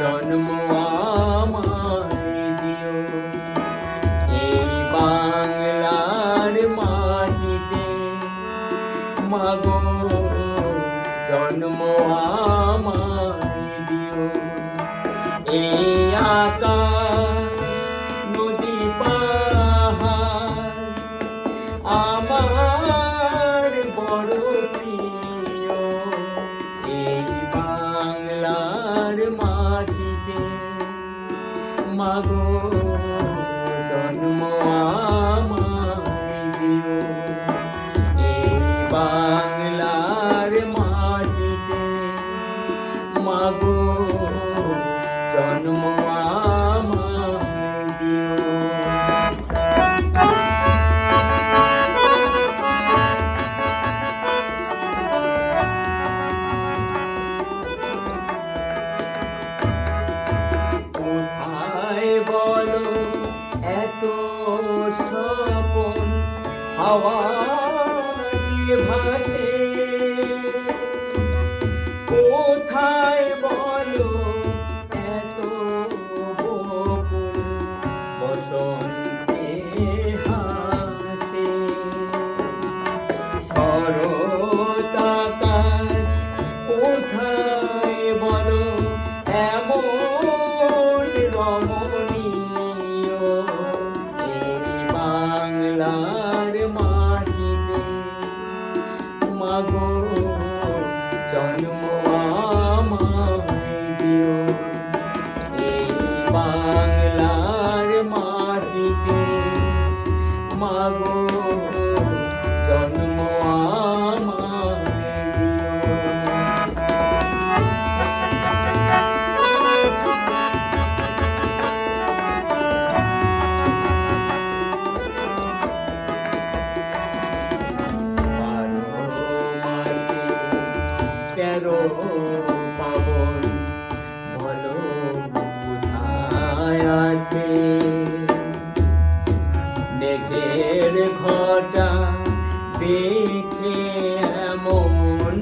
জন্ম আমার দিও। এই বাংলার মাটিতে মাগো জন্ম আমার দিও। এই আকাশ মাগো জন্ম আমায় দিও। এই হাওয়া দিয়ে ভাসে। কোথায় বলো এত বসন্তে মাগো জন্ম তেরো পাবন বলো কোথায় আছে। মেঘের ঘটা দেখে এমন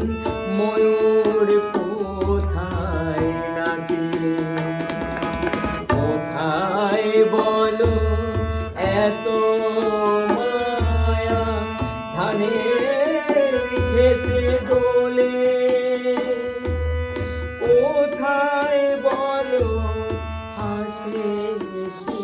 ময়ূর কোথায় নাচে? কোথায় বলো এত মায়া ধানের খেতে দোলে? কোথায় বলো হাসে শিশু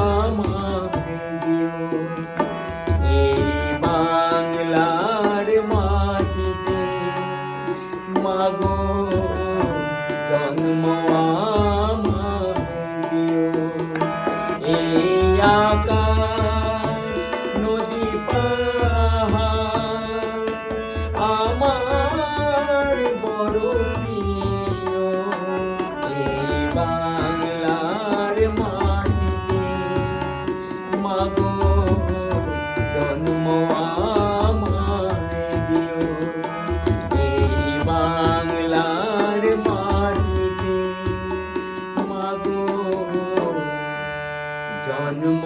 জন্ম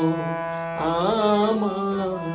আমায়